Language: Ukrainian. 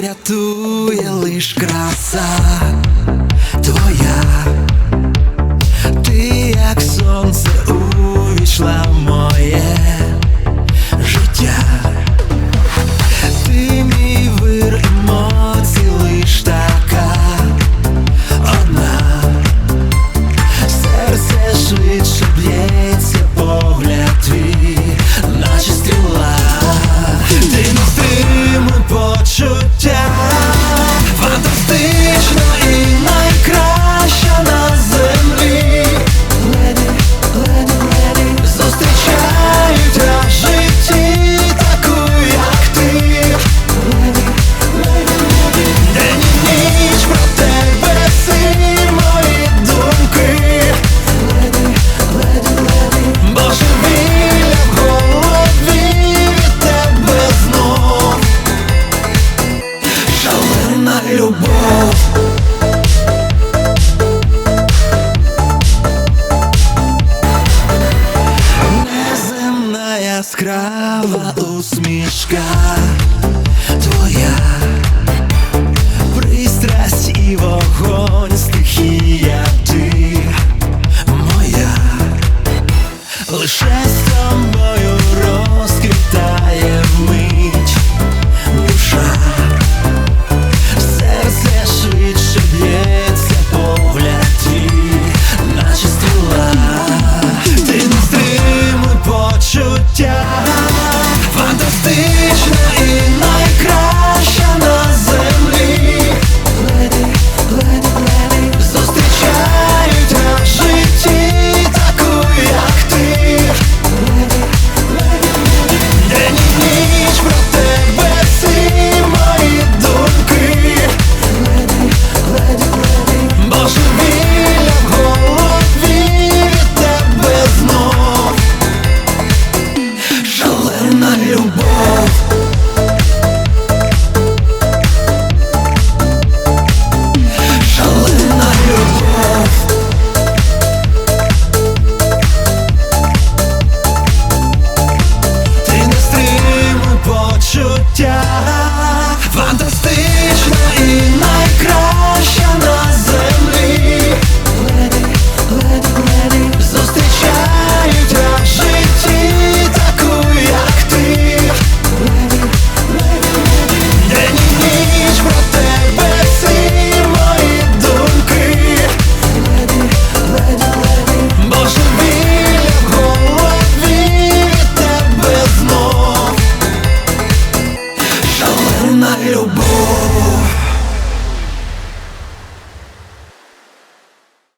рятує лиш краса твоя. яскрава усмішка твоя, пристрасть і вогонь стихія ти моя лише. Fantastic my little boy.